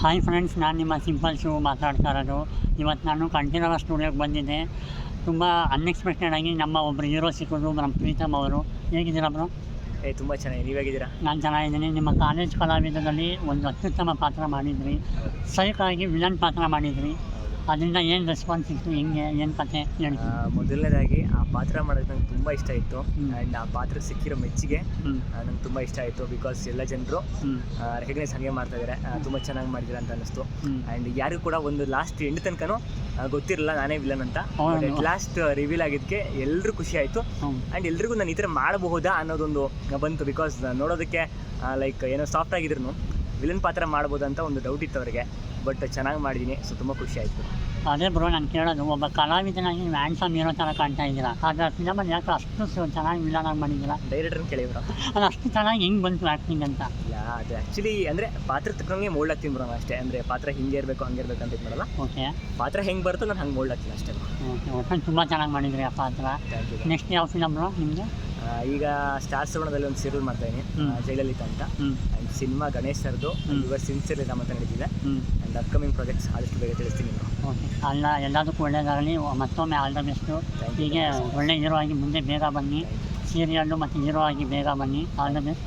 Hi friends ನಾನು ನಿಮ್ಮ simple shoe ಮಾತಾಡ್ತಾ ಇರೋದು. ಇವತ್ತು ನಾನು ಕಂಠೀರವ ಸ್ಟುಡಿಯೋಗೆ ಬಂದಿದ್ದೆ. ತುಂಬ ಅನ್ಎಕ್ಸ್ಪೆಕ್ಟೆಡ್ ಆಗಿ ನಮ್ಮ ಒಬ್ಬರು ಹೀರೋ ಸಿಕ್ಕಿದ್ರು ನಮ್ಮ ಪ್ರೀತಮ್ ಅವರು. ಹೇಗಿದ್ದೀರಾ ಬ್ರೋ? ಏ ತುಂಬ ಚೆನ್ನಾಗಿ ನೀವು ಹೇಗಿದ್ದೀರಾ? ನಾನು ಚೆನ್ನಾಗಿದ್ದೀನಿ. ನಿಮ್ಮ ಕಾಲೇಜ್ ಕಲಾವಿದದಲ್ಲಿ ಒಂದು ಅತ್ಯುತ್ತಮ ಪಾತ್ರ ಮಾಡಿದ್ರಿ. ಸೈಕ್ ಆಗಿ ವಿಲನ್ ಪಾತ್ರ ಮಾಡಿದ್ರಿ. ಅದರಿಂದ ಏನು ರೆಸ್ಪಾನ್ಸ್ ಇತ್ತು ಹೆಂಗೆ ಏನು ಕತೆ ಹೇಳಿ? ಮೊದಲನೇದಾಗಿ ಆ ಪಾತ್ರ ಮಾಡೋದು ನಂಗೆ ತುಂಬ ಇಷ್ಟ ಇತ್ತು. ಆ್ಯಂಡ್ ಆ ಪಾತ್ರ ಸಿಕ್ಕಿರೋ ಮೆಚ್ಚುಗೆ ನಂಗೆ ತುಂಬ ಇಷ್ಟ ಆಯಿತು ಬಿಕಾಸ್ ಎಲ್ಲ ಜನರು ರೆಕಗ್ನೈಸ್ ಹಾಗೆ ಮಾಡ್ತಾ ಇದ್ದಾರೆ ತುಂಬ ಚೆನ್ನಾಗಿ ಮಾಡಿದ್ದೀರಾ ಅಂತ ಅನ್ನಿಸ್ತು. ಆ್ಯಂಡ್ ಯಾರಿಗೂ ಕೂಡ ಒಂದು ಲಾಸ್ಟ್ ಎಂಡ್ ತನಕನೂ ಗೊತ್ತಿರಲಿಲ್ಲ ನಾನೇ ವಿಲನ್ ಅಂತ. ಲಾಸ್ಟ್ ರಿವೀಲ್ ಆಗಿದ್ದಕ್ಕೆ ಎಲ್ಲರೂ ಖುಷಿ ಆಯಿತು. ಆ್ಯಂಡ್ ಎಲ್ರಿಗೂ ನಾನು ಈ ಥರ ಮಾಡಬಹುದಾ ಅನ್ನೋದೊಂದು ಬಂತು. ಬಿಕಾಸ್ ನೋಡೋದಕ್ಕೆ ಲೈಕ್ ಏನೋ ಸಾಫ್ಟ್ ಆಗಿದ್ರು. ವಿಲನ್ ಪಾತ್ರ ಮಾಡ್ಬೋದು ಅಂತ ಒಂದು ಡೌಟ್ ಇತ್ತು ಅವರಿಗೆ. ಬಟ್ ಚೆನ್ನಾಗಿ ಮಾಡಿದ್ದೀನಿ ಸೊ ತುಂಬ ಖುಷಿ ಆಯಿತು. ಅದೇ ಬ್ರೋ ನಾನು ಕೇಳೋದು ಒಬ್ಬ ಕಲಾವಿದನಾಗಿ ಹ್ಯಾಂಡ್ಸಮ್ ಏನೋ ಥರ ಕಾಣ್ತಾ ಇದ್ದೀರಾ? ಆದರೆ ಸಿನಿಮಾ ಯಾಕೆ ಅಷ್ಟು ಚೆನ್ನಾಗಿ ವಿಲನಾಗಿ ಮಾಡಿದ್ದೀರಾ? ಡೈರೆಕ್ಟರ್ನ ಕೇಳಿದ್ರು ಅದು ಅಷ್ಟು ಚೆನ್ನಾಗಿ ಹೆಂಗೆ ಬಂತು ಆ್ಯಕ್ಟಿಂಗ್ ಅಂತ? ಇಲ್ಲ ಅದು ಆ್ಯಕ್ಚುಲಿ ಅಂದರೆ ಪಾತ್ರ ತಕ್ಕಂಗೆ ಮೋಲ್ಡ್ ಆಗ್ತೀನಿ ಬ್ರೋ ಅಷ್ಟೇ. ಅಂದರೆ ಪಾತ್ರ ಹಿಂಗೆ ಇರಬೇಕು ಹಂಗೆ ಇರಬೇಕು ಅಂತ ಇದು ಓಕೆ ಪಾತ್ರ ಹೆಂಗೆ ಬರುತ್ತೋ ನಾನು ಹಂಗೆ ಮೋಲ್ಡ್ ಆಗ್ತೀನಿ ಅಷ್ಟೇ ಓಕೆ ಒಟ್ಟು ತುಂಬ ಚೆನ್ನಾಗಿ ಮಾಡಿದ್ರಿ ಆ ಪಾತ್ರ. ನೆಕ್ಸ್ಟ್ ಯಾವ ಫಿಲಮ್ ಬ್ರೋ ನಿಮಗೆ ಈಗ ಸ್ಟಾರ್ ಸುವರ್ಣದಲ್ಲಿ ಒಂದು ಸೀರಿಯಲ್ ಮಾಡ್ತಾ ಇದ್ದೀನಿ. ಜಯಲಲಿತಾ ಅಂತ. ಅಂಡ್ ಆ್ಯಂಡ್ ಸಿನಿಮಾ ಗಣೇಶ್ ಸರ್ದು ಇವರ್ ಸಿನ್ಸಿಯರ್ಲಿ ನಮ್ಮ ಅಂತ ನಡೀತಿದೆ. ಅಂಡ್ ಆ್ಯಂಡ್ ಅಪ್ಕಮಿಂಗ್ ಪ್ರಾಜೆಕ್ಟ್ಸ್ ಆದಷ್ಟು ಬೇಗ ತಿಳಿಸ್ತೀನಿ ಅಲ್ಲ ಎಲ್ಲದಕ್ಕೂ ಒಳ್ಳೆಯದಾಗಲಿ ಮತ್ತೊಮ್ಮೆ ಆಲ್ ದ ಬೆಸ್ಟು. ಹೀಗೆ ಒಳ್ಳೆ ಹೀರೋ ಆಗಿ ಮುಂದೆ ಬೇಗ ಬನ್ನಿ. ಸೀರಿಯಲ್ಲು ಮತ್ತು ಹೀರೋ ಆಗಿ ಬೇಗ ಬನ್ನಿ. All the best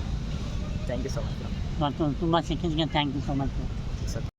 thank you so much ಮತ್ತು ತುಂಬ ಸಿಕ್ಕಿದ್ದಕ್ಕೆ ಥ್ಯಾಂಕ್ ಯು ಸೊ ಮಚ್